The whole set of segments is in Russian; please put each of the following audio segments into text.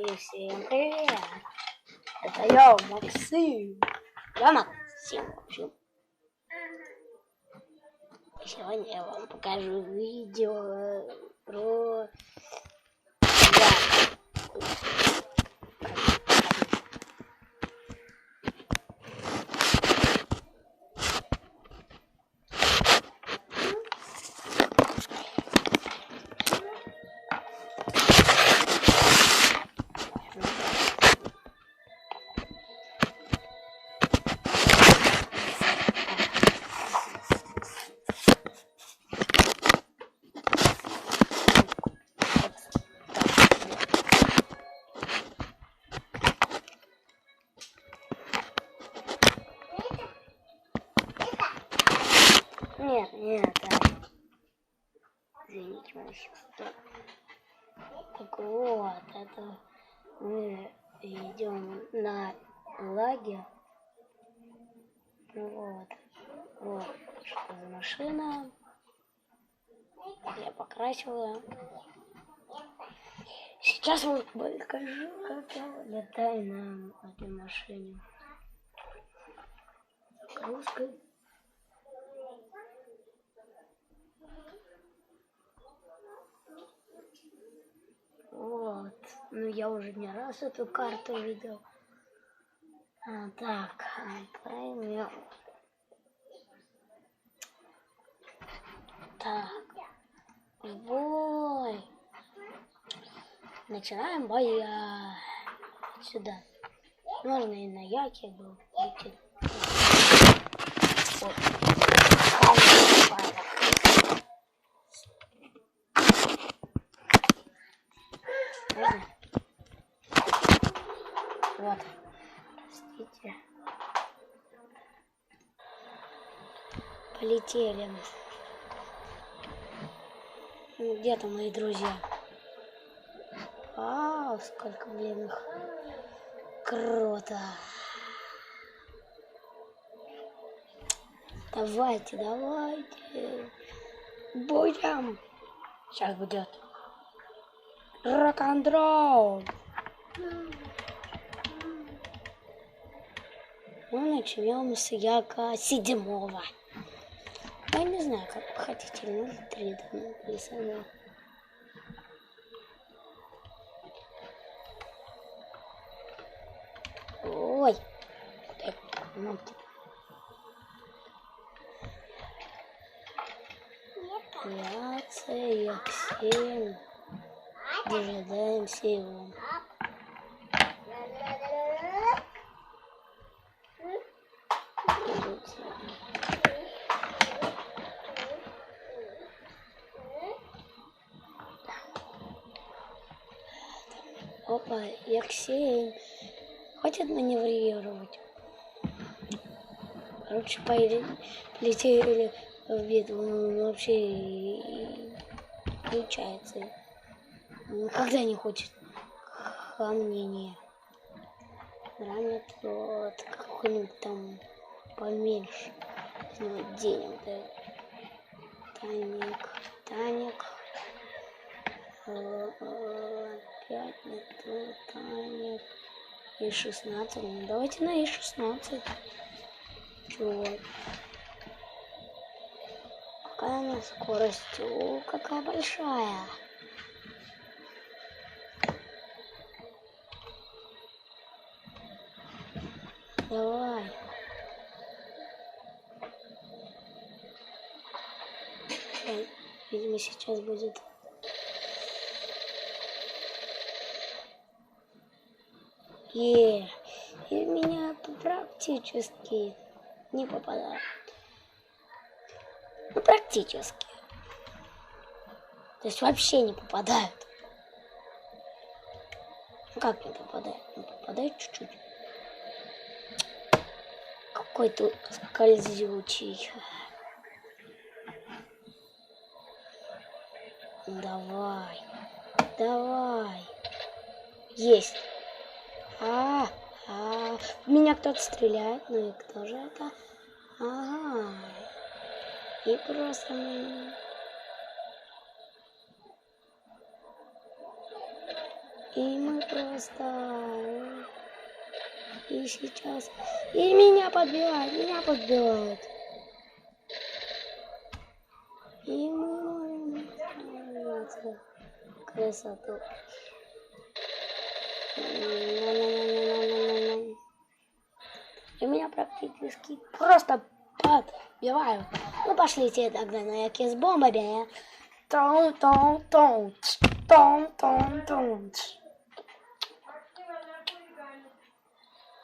И всем привет! Это я, Максим. Я Максим, в общем. Сегодня я вам покажу видео про... Нет, нет, да. Извините, сестра. Так вот, это мы идем на лагерь. Вот. Вот, что за машина. Я покрасила. Сейчас вам покажу, как я летаю на этой машине. Русской. Вот. Ну, я уже не раз эту карту видел. А, так, поймем. Так. Бой. Начинаем боя. Сюда. Можно и на яке был. идти. Вот. Можно? Вот. Простите. Полетели. Ну, Где там мои друзья? Вау, сколько, блин, их. Круто. Давайте, давайте. Будем. Сейчас будет. Рок-н-ролл. Ну, начнем с яка седьмого. Я не знаю, как вы хотите, ну, три там написано. Ой, так, ногти. Яция, Яксин. Дожидаемся его. Опа, Яксин. Хватит маневрировать. Короче, полетели в битву. Он вообще и- включается. Никогда не хочет мнение. Ранит вот какой-нибудь там поменьше. Него денег дает. Таник, Таник. Э, э, Опять не то, Таник. И 16. Ну, давайте на и 16. Чего? Какая она скорость? О, какая большая. Давай. Ой, Видимо, сейчас будет. И в меня практически не попадают. Ну, практически. То есть вообще не попадают. Ну, как не попадают? Ну, попадают чуть-чуть. Какой тут скользючий. Давай. Давай. Есть. А, а, меня кто-то стреляет. Ну и кто же это? Ага. И просто... м, И мы просто... И сейчас... И меня подбивают, меня подбивают. И мы красоту. На-на-на-на-на-на-на. И меня практически просто подбивают. Ну пошлите тогда на с бомбами. Тон-тон-тон. Тон-тон-тон.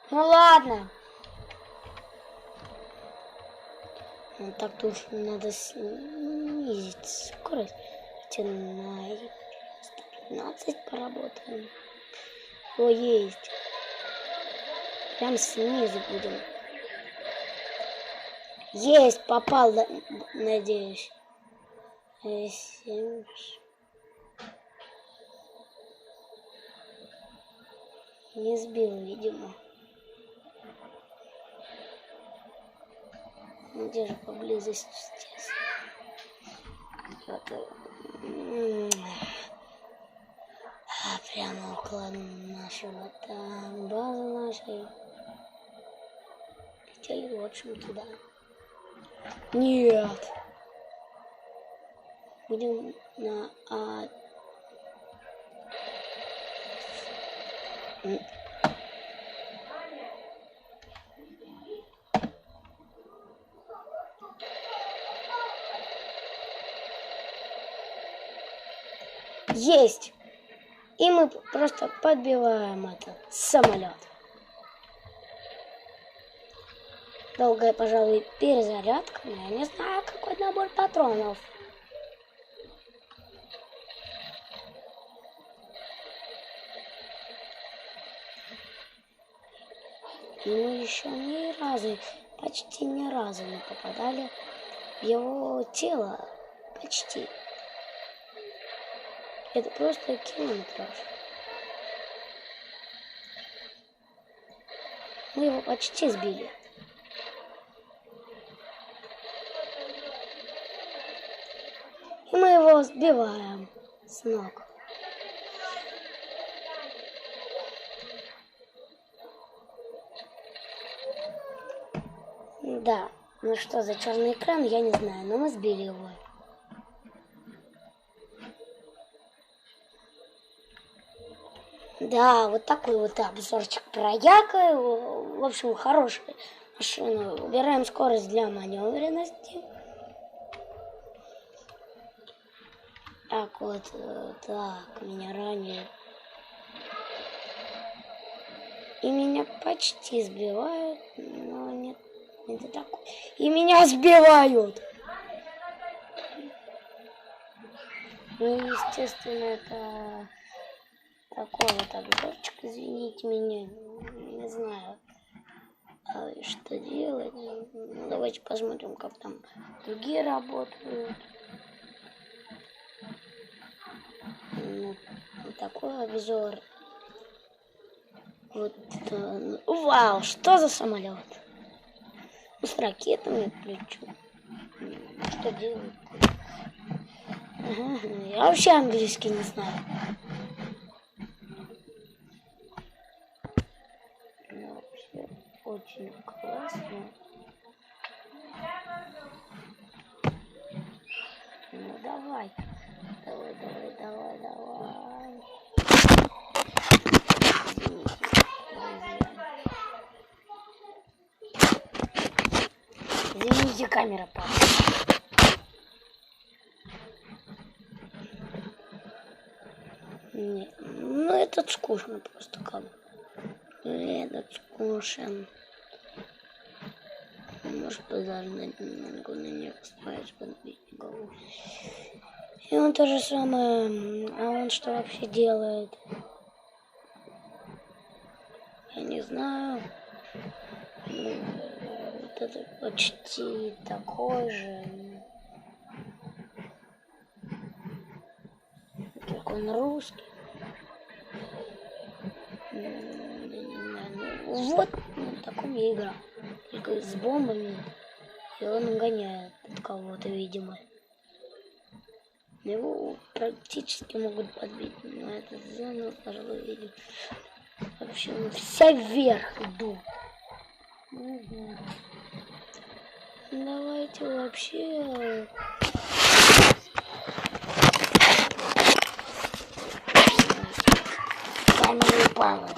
Ну ладно. Ну, так-то уж надо снизить скорость. Хотя на 115 поработаем. О, есть. Прям снизу будем. Есть, попал, надеюсь. Э, семь. Не сбил, видимо. Где же поблизости здесь? Вот, а, прямо около нашего там базы нашей. Летели, в общем, туда. Нет. Будем на а... Есть. И мы просто подбиваем этот самолет. Долгая, пожалуй, перезарядка. но Я не знаю, какой набор патронов. И мы еще ни разу, почти ни разу не попадали в его тело. Почти. Это просто километраж. Мы его почти сбили. И мы его сбиваем с ног. Да, ну что за черный экран, я не знаю, но мы сбили его. Да, вот такой вот обзорчик про Яка. В общем, хорошая машина. Убираем скорость для маневренности. Так вот, э, так, меня ранее. И меня почти сбивают, но нет, не до такой. И меня сбивают! Ну, естественно, это такой вот обзорчик, извините меня, не знаю, а, что делать. Ну, давайте посмотрим, как там другие работают. Ну, такой обзор. Вот, э, ну, вау, что за самолет? Ну, с ракетами плечу. Что делать? Ага, я вообще английский не знаю. Ну, вообще очень классно. Ну давай, давай, давай, давай, давай. Извините, камера падает. Нет, ну этот скучно просто как. Этот скучен. Может быть даже на, могу на них смотреть, подбить голову. И он то же самое. А он что вообще делает? Я не знаю. Вот это почти такой же. Только он русский. Вот на таком я играл. Только с бомбами. И он гоняет от кого-то, видимо. Его практически могут подбить. Но эту зону, пожалуй, или... В общем, все вверх идут. Мгм. Давайте вообще... Камера упала.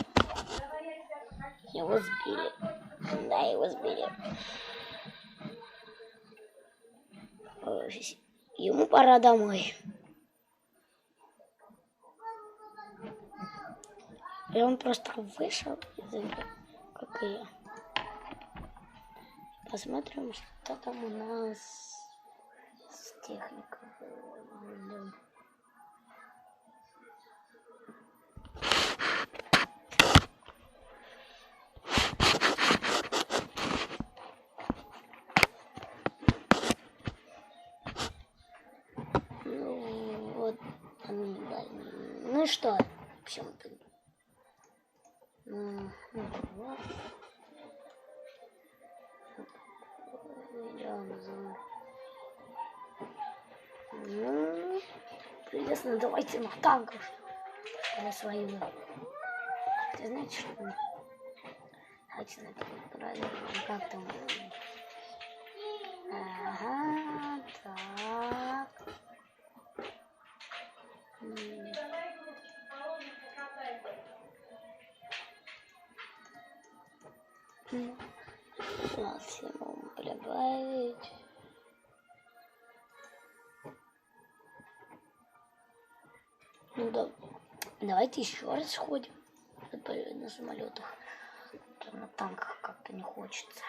Его сбили. Да, его сбили. Ой, Ему пора домой. И он просто вышел из игры, как и я. Посмотрим, что там у нас с техникой. Блин. Ну вот, они не дали. Ну и что? За- Ну, прелестно, давайте на танках. На свою. Ты знаете, что? Давайте на проверим, как там. Ага, Максимум прибавить. Ну да. Давайте еще раз сходим. Это На самолетах. На танках как-то не хочется.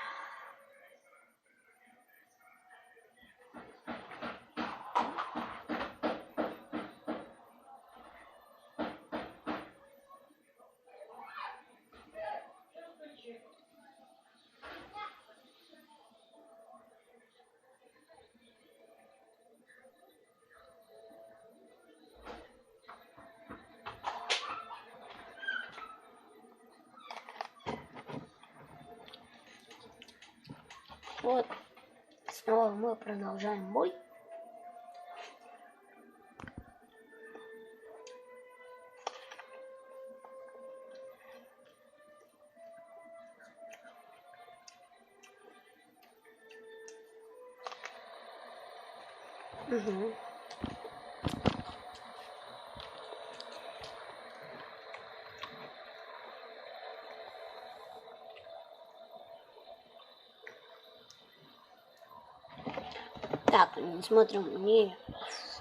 Вот. Снова мы продолжаем бой. Угу. Так, смотрим не,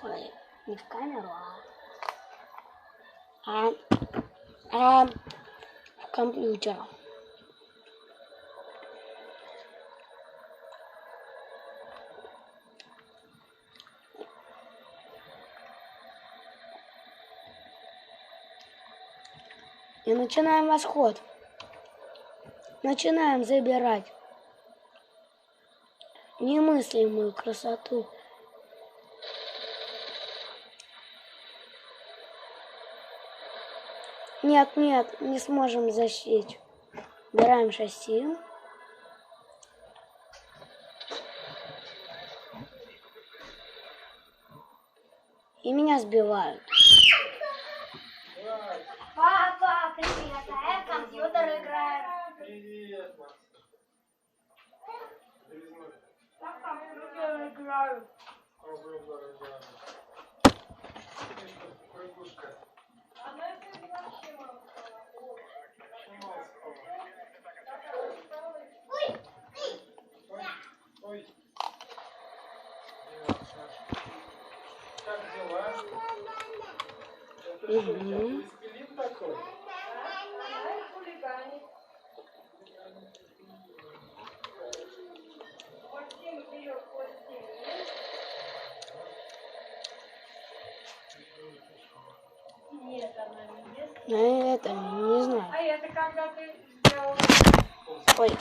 ой, не в камеру, а, а, а в компьютер. И начинаем восход. Начинаем забирать немыслимую красоту. Нет, нет, не сможем защитить. Убираем шасси. И меня сбивают. Папа, привет, а я в компьютер играю. Привет, Макс. Привет, Я в компьютер играю. Кукушка. А мы это вообще мало. Ой. Как дела? Это что, у тебя Мгм. пластилин такой? Она хулиганит. Максим берет пластилин. Нет, она ест. А это, не знаю. А это когда ты сделал... Ой,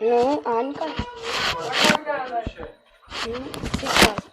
ну, Анька, А когда она... Ну, сейчас.